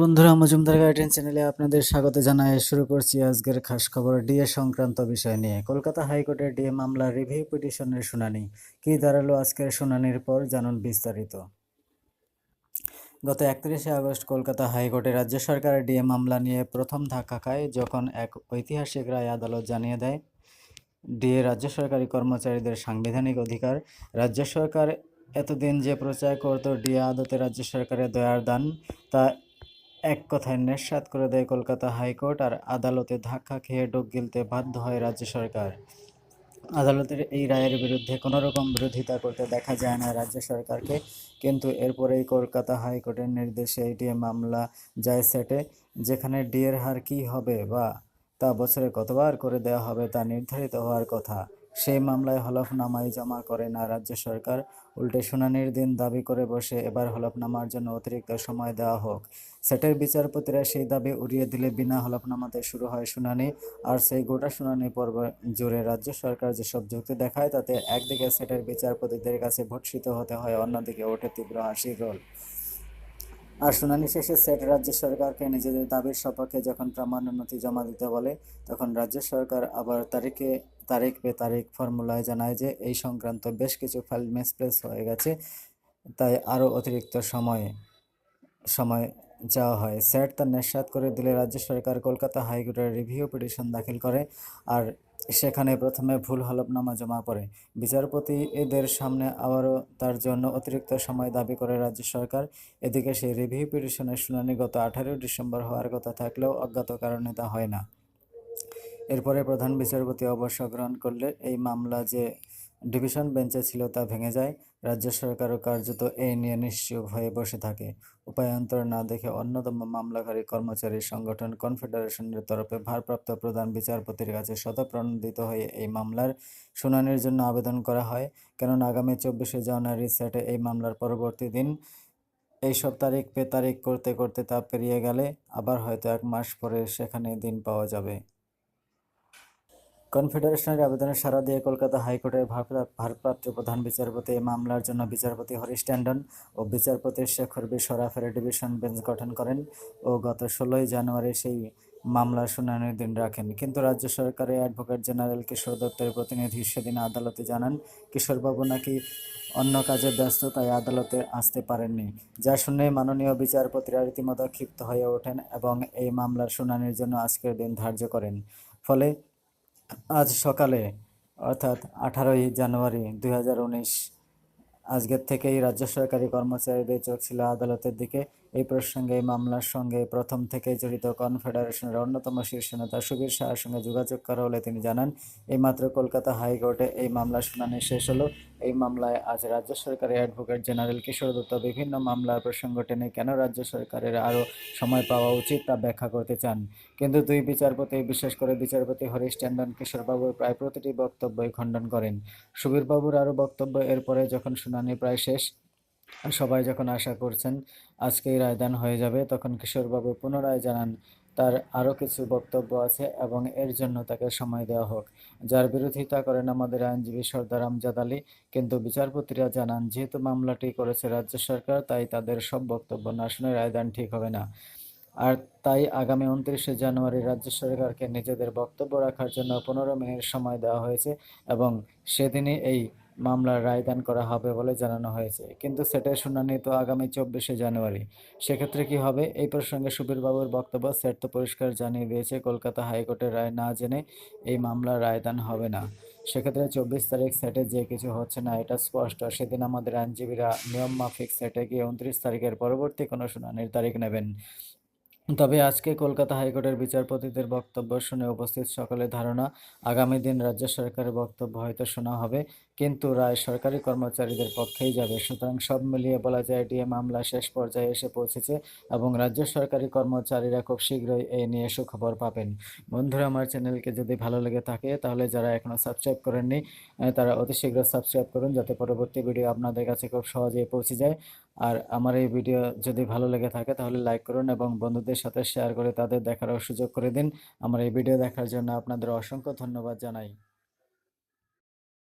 বন্ধুরা, মজুমদার গাইডেন চ্যানেলে আপনাদের স্বাগত জানাই শুরু করছি আজকের খাস খবর ডিএ সংক্রান্ত বিষয় নিয়ে। কলকাতা হাইকোর্টের ডিএ মামলার রিভিউ পিটিশনের শুনানি। কি দাঁড়াল আজকের শুনানির পর জানুন বিস্তারিত। গত একত্রিশে আগস্ট কলকাতা হাইকোর্টে রাজ্য সরকারের ডিএ মামলা নিয়ে প্রথম ধাক্কা খায় যখন এক ঐতিহাসিক রায় আদালত জানিয়ে দেয়, ডিএ রাজ্য সরকারি কর্মচারীদের সাংবিধানিক অধিকার। রাজ্য সরকার এতদিন যে প্রচার করত, ডিএ আদতে রাজ্য সরকারের দয়ার দান, তা এক কথায় নিঃসাত করে দেয় কলকাতা হাইকোর্ট আর আদালতে ধাক্কা খেয়ে ডোক গিলতে বাধ্য হয় রাজ্য সরকার। আদালতের এই রায়ের বিরুদ্ধে কোনো রকম বিরোধিতা করতে দেখা যায় না রাজ্য সরকারকে, কিন্তু এরপরেই কলকাতা হাইকোর্টের নির্দেশে এটি মামলা যায় সেটে, যেখানে ডিএর হার কী হবে বা তা বছরে কতবার করে দেওয়া হবে তা নির্ধারিত হওয়ার কথা। সেই মামলায় হলফনামাই জমা করে না রাজ্য সরকার। উল্টে শুনানির দিন দাবি করে বসে এবার হলফনামার জন্য অতিরিক্ত সময় দেওয়া হোক। সেটের বিচারপতিরা সেই দাবি উড়িয়ে দিলে বিনা হলফনামাতে শুরু হয় শুনানি। আর সেই গোটা শুনানি পর্ব জুড়ে রাজ্য সরকার যেসব যুক্তি দেখায়, তাতে একদিকে সেটের বিচারপতিদের কাছে ভর্ষিত হতে হয়, অন্যদিকে ওঠে তীব্র হাসির রোল। আর শুনানি শেষে সেট রাজ্য সরকারকে নিজেদের দাবির সপক্ষে যখন প্রামাণ্য নথি জমা দিতে বলে, তখন রাজ্য সরকার আবার তারিখে তারিখ পে তারিখ ফর্মুলায় জানায় যে এই সংক্রান্ত বেশ কিছু ফাইল মিসপ্লেস হয়ে গেছে, তাই আরও অতিরিক্ত সময়ে, সময় যাওয়া হয়। স্যাট তার নিঃসাত করে দিলে রাজ্য সরকার কলকাতা হাইকোর্টের রিভিউ পিটিশন দাখিল করে আর সেখানে প্রথমে ভুল হলফনামা জমা পড়ে। বিচারপতি এদের সামনে আবারও তার জন্য অতিরিক্ত সময় দাবি করে রাজ্য সরকার। এদিকে সেই রিভিউ পিটিশনের শুনানি গত আঠারোই ডিসেম্বর হওয়ার কথা থাকলেও অজ্ঞাত কারণে তা হয় না। এরপরে প্রধান বিচারপতি অবসর গ্রহণ করলে এই মামলা যে ডিভিশন বেঞ্চে ছিল তা ভেঙে যায়। রাজ্য সরকারও কার্যত এই নিয়ে নিশ্চুপ হয়ে বসে থাকে। উপায়ান্তর না দেখে অন্যতম মামলাকারী কর্মচারী সংগঠন কনফেডারেশনের তরফে ভারপ্রাপ্ত প্রধান বিচারপতির কাছে শতপ্রণোদিত হয়ে এই মামলার শুনানির জন্য আবেদন করা হয়। কেননা আগামী চব্বিশে জানুয়ারি সেটে এই মামলার পরবর্তী দিন এইসব তারিখ পে তারিখ করতে করতে তা পেরিয়ে গেলে আবার হয়তো এক মাস পরে সেখানে দিন পাওয়া যাবে। কনফেডারেশনের আবেদনে সাড়া দিয়ে কলকাতা হাইকোর্টের ভারপ্রাপ্ত প্রধান বিচারপতি এই মামলার জন্য বিচারপতি হরিশ ট্যান্ডন ও বিচারপতি শেখর বি সরাফের ডিভিশন বেঞ্চ গঠন করেন ও গত ষোলোই জানুয়ারি সেই মামলার শুনানির দিন রাখেন। কিন্তু রাজ্য সরকারের অ্যাডভোকেট জেনারেল কিশোর দত্তের প্রতিনিধি সেদিন আদালতে জানান, কিশোরবাবু নাকি অন্য কাজে ব্যস্ত, তাই আদালতে আসতে পারেননি। যা শুনে মাননীয় বিচারপতিরা রীতিমতো ক্ষিপ্ত হয়ে ওঠেন এবং এই মামলার শুনানির জন্য আজকের দিন ধার্য করেন। ফলে আজ সকালে অর্থাৎ আঠারোই জানুয়ারি দু হাজার উনিশ আজকের থেকেই রাজ্য সরকারি কর্মচারীদের চোখ ছিল আদালতের দিকে। এই প্রসঙ্গে এই মামলার সঙ্গে প্রথম থেকে জড়িত কনফেডারেশনের অন্যতম শীর্ষ নেতা সুবীর শাহের সঙ্গে যোগাযোগ করা হলে তিনি জানান, এইমাত্র কলকাতা হাইকোর্টে এই মামলার শুনানি শেষ হলো। এই মামলায় আজ রাজ্য সরকারের অ্যাডভোকেট জেনারেল কিশোর দত্ত বিভিন্ন মামলার প্রসঙ্গ টেনে কেন রাজ্য সরকারের আরও সময় পাওয়া উচিত তা ব্যাখ্যা করতে চান। কিন্তু দুই বিচারপতি, বিশেষ করে বিচারপতি হরিশ ট্যান্ডন কিশোরবাবুর প্রায় প্রতিটি বক্তব্যই খণ্ডন করেন। সুবীরবাবুর আরও বক্তব্য এরপরে যখন শুনানি প্রায় শেষ। সবাই যখন আশা করছেন আজকেই রায়দান হয়ে যাবে, তখন কিশোরবাবু পুনরায় জানান, তার আরও কিছু বক্তব্য আছে এবং এর জন্য তাকে সময় দেওয়া হোক। যার বিরোধিতা করেন আমাদের আইনজীবী সর্দার আমজাদ আলী, কিন্তু বিচারপতিরা জানান, যেহেতু মামলাটি করেছে রাজ্য সরকার, তাই তাদের সব বক্তব্য না শুনে রায়দান ঠিক হবে না। আর তাই আগামী উনত্রিশে জানুয়ারি রাজ্য সরকারকে নিজেদের বক্তব্য রাখার জন্য পনেরো মিনিট সময় দেওয়া হয়েছে এবং সেদিনই এই মামলার রায়দান করা হবে বলে জানানো হয়েছে। কিন্তু সেটের শুনানি তো আগামী চব্বিশে জানুয়ারি। সেক্ষেত্রে কি হবে? এই প্রসঙ্গে সুবীরবাবুর বক্তব্য সেট তো পরিষ্কার জানিয়ে দিয়েছে, কলকাতা হাইকোর্টের রায় না জেনে এই মামলার রায়দান হবে না। সেক্ষেত্রে চব্বিশ তারিখ সেটে যে কিছু হচ্ছে না, এটা স্পষ্ট। সেদিন আমাদের আইনজীবীরা নিয়ম মাফিক সেটে গিয়ে উনত্রিশ তারিখের পরবর্তী কোনো শুনানির তারিখ নেবেন। তবে আজকে কলকাতা হাইকোর্টের বিচারপতিদের বক্তব্য শুনে উপস্থিত সকলের ধারণা, আগামী দিন রাজ্য সরকারের বক্তব্য হয়তো শোনা হবে, কিন্তু রায় সরকারি কর্মচারীদের পক্ষেই যাবে। সুতরাং সব মিলিয়ে বলা যায়, ডিএ মামলা শেষ পর্যায়ে এসে পৌঁছেছে এবং রাজ্য সরকারি কর্মচারীরা খুব শীঘ্রই এই নিয়ে সুখবর পাবেন। বন্ধুরা, আমার চ্যানেলকে যদি ভালো লেগে থাকে, তাহলে যারা এখনও সাবস্ক্রাইব করেননি তারা অতি শীঘ্র সাবস্ক্রাইব করুন, যাতে পরবর্তী ভিডিও আপনাদের কাছে খুব সহজেই পৌঁছে যায়। আর আমার এই ভিডিও যদি ভালো লেগে থাকে তাহলে লাইক করুন এবং বন্ধুদের সাথে শেয়ার করে তাদের দেখারও সুযোগ করে দিন। আমার এই ভিডিও দেখার জন্য আপনাদের অসংখ্য ধন্যবাদ জানাই।